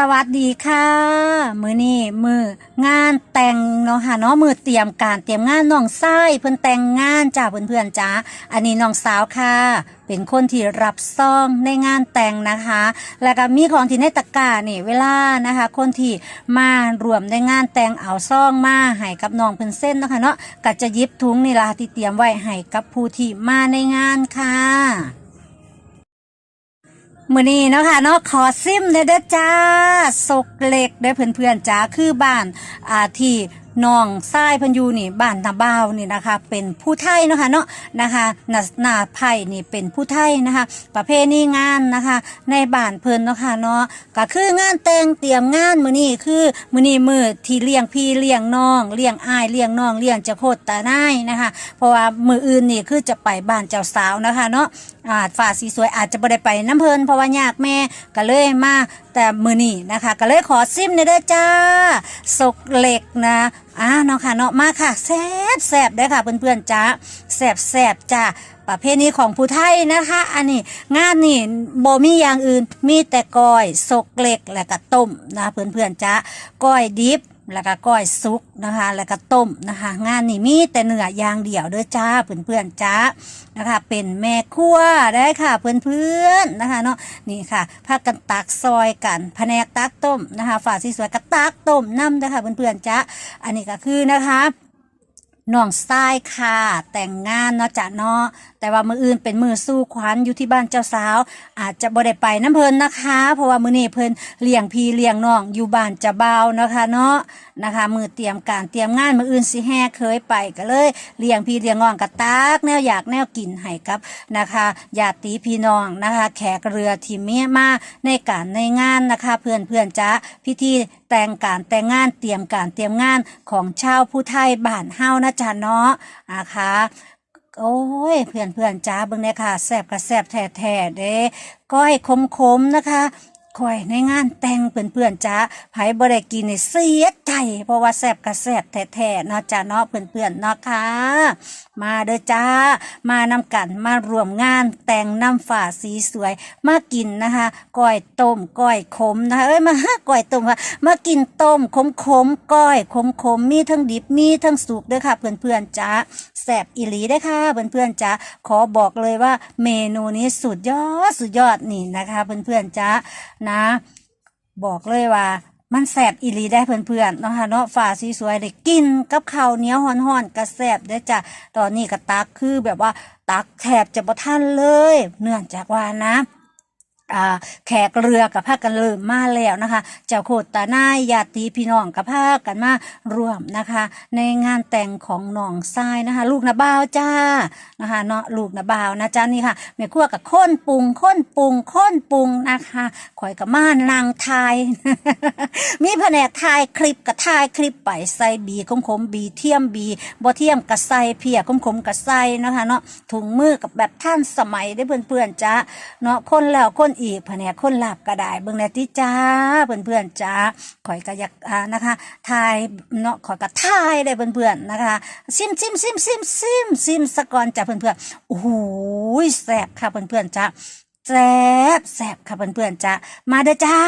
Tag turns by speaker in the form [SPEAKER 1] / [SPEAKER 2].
[SPEAKER 1] สวัสดีค่ะ มือนี่มืองานแต่งเนาะค่ะเนาะมือเตรียมการเตรียมงานน้องไส้เพิ่นแต่งงานจ้าเพื่อนๆจ้าอันนี้น้องสาวค่ะ เป็นคนที่รับซองในงานแต่งนะคะ แล้วก็มีของที่ในตะกร้านี่เวลานะคะ คนที่มารวมในงานแต่งเอาซองมาให้กับน้องเพิ่นเส้นเนาะค่ะเนาะก็จะยิบถุงนี่ล่ะที่เตรียมไว้ให้กับผู้ที่มาในงานค่ะ มื่อนี้เนาะค่ะเนาะขอซิมเด้อเด้อจ้าสกเล็กเด้อเพื่อนๆจ้าคือบ้านอ่าที่น้องทรายพันยูนี่บ้านนาบ้าวนี่นะคะ เป็นผู้ไทยเนาะค่ะเนาะนะคะนาหนาไผ่นี่เป็นผู้ไทยนะคะ ประเพณีงานนะคะ ในบ้านเพิ่นเนาะค่ะเนาะก็คืองานแต่งเตรียมงานมื้อนี้คือมื้อนี้มื้อที่เลี้ยงพี่เลี้ยงน้องเลี้ยงอ้ายเลี้ยงน้องเลี้ยงจ้าโคตรตาหนายนะคะ เพราะว่ามื้ออื่นนี่คือจะไปบ้านเจ้าสาวนะคะเนาะ อาจฝ่าสีสวยอาจจะบ่ได้ไปน้ำเพลินเพราะว่ายากแม่ก็เลยมาแต่มือนี่นะคะ ก็เลยขอซิมในอยเด้อจ้าสกเหล็กนะอ่าเนาะค่ะเนาะมาค่ะแซบแซบเด้ค่ะเพื่อนๆจ้าแซบแซบจ้าประเพณีของผู้ไทยนะคะ อันนี้งานนี่โบมีอย่างอื่นมีแต่ก้อยสกเหล็กและก็ต้มนะเพื่อนๆจ้าก้อยดิบ แล้วก็ก้อยซุกนะคะ แล้วก็ต้มนะคะ งานนี้มีแต่เนื้อย่างเดี่ยวเด้อจ้าเพื่อนๆจ้านะคะ เป็นแม่ครัวได้ค่ะเพื่อนๆนะคะเนาะนี่ค่ะพักันตักซอยกันแผนกตักต้มนะคะฝาสีสวยก็ตักต้มน้ำนะคะเพื่อนๆจ้าอันนี้ก็คือนะคะ น้องทรายค่ะ แต่งงานเนาะจ้ะเนาะแต่ว่ามืออื่นเป็นมือสู้ขวัญอยู่ที่บ้านเจ้าสาว อาจจะบ่ได้ไปน้ำเพลินนะคะ เพราะว่ามือนี่เพลินเลี้ยงพี่เลี้ยงน้องอยู่บ้านจะเบานะคะเนาะ นะคะ มือเตรียมการเตรียมงานมืออื่นสิแห่เคยไปก็เลยเลี้ยงพี่เลี้ยงน้องกระตากแนวอยากแนวกินให้กับนะคะญาติพี่น้องนะคะ แขกเรือที่เมียมาในการในงานนะคะ เพื่อนเพื่อนจ้าพิธีแต่งการแต่งงานเตรียมการเตรียมงานของชาวผู้ไทยบ้านเฮานะจ๊ะเนาะนะคะโอ้ยเพื่อนเพื่อนจ้าเบิ่งเนี่ยค่ะแซบกับแซบแท้แท้เด้ก้อยคมคมๆนะคะ ก้อยในงานแต่งเพื่อนๆจ้าไผบ่ได้กินนี่เสียใจเพราะว่าแซบกับแซบแท้ๆเนาะจ้าเนาะเพื่อนๆเนาะค่ะ มาเด้อจ้า มานำกันมารวมงานแต่งน้ำฝ่าสีสวย มากินนะคะก้อยต้มก้อยขมนะคะเอ้ยมาก้อยต้มค่ะมากินต้มขมขมๆก้อยขมขมๆมีทั้งดิบมีทั้งสุกเด้อค่ะ เพื่อนๆจ้าแซ่บอีหลีเด้อค่ะเพื่อนๆจ้าขอบอกเลยว่าเมนูนี้สุดยอดสุดยอดนี่นะคะ เพื่อนๆจ้านะ บอกเลยว่า มันแสบอีรีได้เพื่อนๆเนาะค่ะเนาะฝ่าสีสวยได้กินกับข้าวเหนียวห่อนๆก็แสบได้จ้ะตอนนี้กระตักคือแบบว่าตักแถบจะบ่ทันเลย เนื่องจากว่านะ แขกเรือกับพากันเริ่มมาแล้วนะคะ เจ้าโคตตานายญาติพี่น้องกับพากันมาร่วมนะคะ ในงานแต่งของน้องทรายนะคะ ลูกนาบ่าวจ้านะคะเนาะลูกนาบ่าวนะจ้านี่ค่ะแม่ครัวกับข้นปรุงข้นปรุงข้นปรุงนะคะข่อยกับม่านนางทาย มีแผนกถ่ายคลิปกับถ่ายคลิปไปใส่บีคมคมบีเทียมบีบ่เทียมกับใส่เพียคมคมกับใส่นะคะเนาะถุงมือกับแบบท่านสมัยได้อเพื่อนๆจ้าเนาะคนแล้วคนอีกแผนกคนหลับก็ได้เบิ่งแนติจ้าเพื่อนเพื่อนจ้าข่อยก็อยากอ่านะคะทายเนาะข่อยก็ทายได้เพื่อนเพื่อนนะคะซิมซิมซิมซิมซิมซิมสะก่อนจ้าเพื่อนๆโอ้โหแซ่บค่ะเพื่อนเพื่อนจ้าแซ่บแซ่บค่ะเพื่อนๆจ้ามาเด้อจ้า